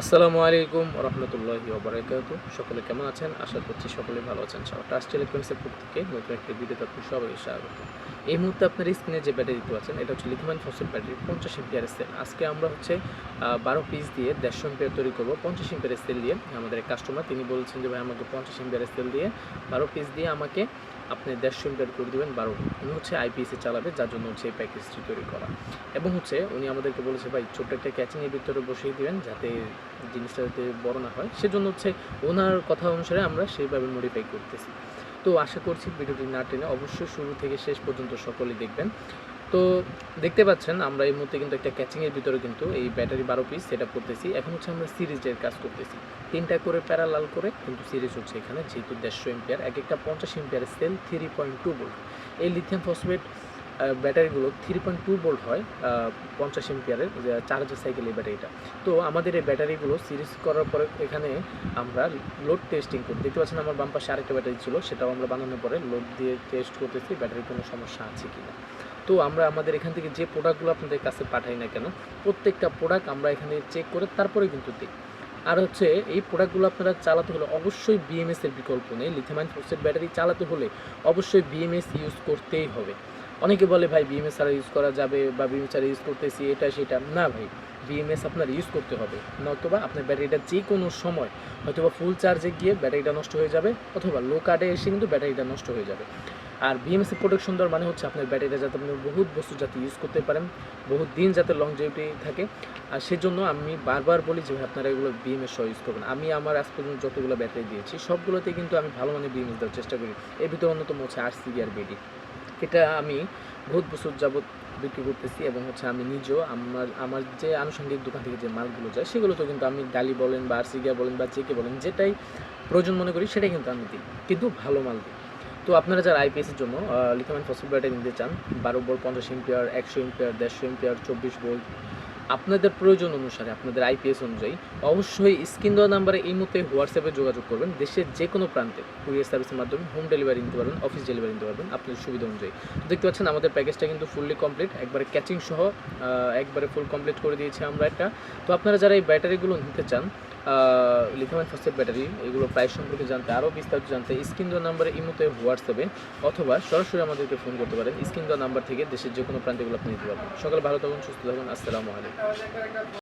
আসসালামু আলাইকুম রহমতুল্লাহি ওবরাকাত সকলে কেমন আছেন? আশা করছি সকলে ভালো আছেন। সব ট্রাস্ট ইলেকট্রনিক্সের পক্ষ থেকে নতুন একটি ভিডিওতে আপনি সবাই স্বাগত। এই মুহূর্তে আপনার স্ক্রিনে যে ব্যাটারি দিতে পাচ্ছেন এটা হচ্ছে লিথিয়াম ফসফেট ব্যাটারি পঞ্চাশ এম্পিয়ারের সেল আজকে আমরা হচ্ছে বারো পিস দিয়ে দেড়শো এম্পিয়ার তৈরি করব। পঞ্চাশ এম্পিয়ারের সেল দিয়ে আমাদের কাস্টমার তিনি বলছেন যে ভাই আমাকে পঞ্চাশ এম্পিয়ারের সেল দিয়ে বারো পিস দিয়ে আমাকে আপনি দেড়শো মিটার করে দেবেন, বারো উনি হচ্ছে আইপিএসে চালাবে, যার জন্য হচ্ছে এই প্যাকেজটি তৈরি করা। এবং হচ্ছে উনি আমাদেরকে বলেছে, ভাই, ছোট্ট একটা ক্যাচিংয়ের ভিতরে বসিয়ে দিবেন, যাতে জিনিসটা যাতে বড় না হয়। সেজন্য হচ্ছে ওনার কথা অনুসারে আমরা সেইভাবে মডিফাই করতেছি। তো আশা করছি ভিডিওটি না টেনে অবশ্যই শুরু থেকে শেষ পর্যন্ত সকলেই দেখবেন। তো দেখতে পাচ্ছেন, আমরা এই মুহূর্তে কিন্তু একটা ক্যাচিংয়ের ভিতরে কিন্তু এই ব্যাটারি বারো পিস সেট করতেছি। এখন হচ্ছে আমরা সিরিজের কাজ করতেছি। তিনটা করে প্যারালাল করে কিন্তু সিরিজ হচ্ছে এখানে, যেহেতু দেড়শো এম্পিয়ার এক একটা পঞ্চাশ এম্পিয়ারের cell three point two volt এই লিথিয়াম ফসফেট ব্যাটারিগুলো থ্রি পয়েন্ট টু বোল্ট হয় পঞ্চাশ এম্পিয়ারের চার হাজার সাইকেল এই ব্যাটারিটা তো আমাদের এই ব্যাটারিগুলো সিরিজ করার পরে এখানে আমরা লোড টেস্টিং করি। দেখতে পাচ্ছেন আমার বাম পাশে আরেকটা ব্যাটারি ছিল, সেটাও আমরা বানানোর পরে লোড দিয়ে টেস্ট করতেছি ব্যাটারির কোনো সমস্যা আছে কি না তো আমরা আমাদের এখান থেকে যে প্রোডাক্টগুলো আপনাদের কাছে পাঠাই না কেন, প্রত্যেকটা প্রোডাক্ট আমরা এখানে চেক করে তারপরে কিন্তু দিই। আর হচ্ছে এই প্রোডাক্টগুলো আপনারা চালাতে হলে অবশ্যই বিএমএস এর বিকল্প নেই লিথিয়াম ফসফেট ব্যাটারি চালাতে হলে অবশ্যই বিএমএস ইউজ করতেই হবে। অনেকে বলে, ভাই বিএমএস ছাড়া ইউজ করা যাবে বা বিএমএস ছাড়া ইউজ করতেছি, এটা সেটা। না ভাই বিএমএস আপনার ইউজ করতে হবে। নয়তোবা আপনার ব্যাটারিটা যে কোনো সময়, হয়তোবা ফুল চার্জে গিয়ে ব্যাটারিটা নষ্ট হয়ে যাবে, অথবা লো কার্ডে এসে কিন্তু ব্যাটারিটা নষ্ট হয়ে যাবে। আর এর প্রোটেকশন দেওয়ার মানে হচ্ছে আপনার ব্যাটারিটা যাতে আপনি বহুত বস্তু যাতে ইউজ করতে পারেন, বহুত দিন যাতে লং লংজিভিটি থাকে। আর সেজন্য আমি বারবার বলি যে আপনারা এগুলো বিএমএস সহ ইউজ করবেন। আমি আমার আজ পর্যন্ত যতগুলো ব্যাটারি দিয়েছি, সবগুলোতে কিন্তু আমি ভালো মানে বিএমএস দেওয়ার চেষ্টা করি। এর ভিতরে অন্যতম হচ্ছে আর সিবি আর বিডি এটা আমি বহুত বছর যাবৎ বিক্রি করতেছি এবং হচ্ছে আমি নিজেও আমার আমার যে আনুষঙ্গিক দোকান থেকে যে মালগুলো যায় সেগুলো তো কিন্তু আমি ডালি বলেন বা আরসিগিয়া বলেন বা জেকে বলেন, যেটাই প্রয়োজন মনে করি সেটাই কিন্তু আমি দিই। কিন্তু ভালো মাল দিই। তো আপনারা যারা আইপিএসের জন্য লিথিয়াম ফসফেট ব্যাটারি নিতে চান, বারো ভোল্ট পঞ্চাশ এম্পিয়ার একশো এম্পিয়ার দেড়শো এম্পিয়ার চব্বিশ ভোল্ট আপনাদের প্রয়োজন অনুসারে, আপনাদের আইপিএস অনুযায়ী অবশ্যই স্ক্রিন দেওয়া নাম্বারে এই মুহূর্তে হোয়াটসঅ্যাপে যোগাযোগ করবেন। দেশের যে কোনো প্রান্তে কুরিয়ার সার্ভিসের মাধ্যমে হোম ডেলিভারি নিতে পারবেন অফিস ডেলিভারি নিতে পারবেন, আপনাদের সুবিধা অনুযায়ী। দেখতে পাচ্ছেন, আমাদের প্যাকেজটা কিন্তু ফুললি কমপ্লিট একবারে ক্যাচিং সহ একবারে ফুল কমপ্লিট করে দিয়েছি আমরা একটা। তো আপনারা যারা এই ব্যাটারিগুলো নিতে চান লিথিয়াম ফসফেট ব্যাটারি এগুলো প্রাইস সম্পর্কে জানতে আরও বিস্তারিত জানতে স্ক্রিন দেওয়া নাম্বারে এই মুহূর্তে হোয়াটসঅ্যাপে অথবা সরাসরি আমাদেরকে ফোন করতে পারেন। স্ক্রিন দেওয়া নাম্বার থেকে দেশের যে কোনো প্রান্তে এগুলো আপনি নিতে পারবেন। সকালে ভালো থাকুন, সুস্থ থাকুন, আসসালামু আলাইকুম।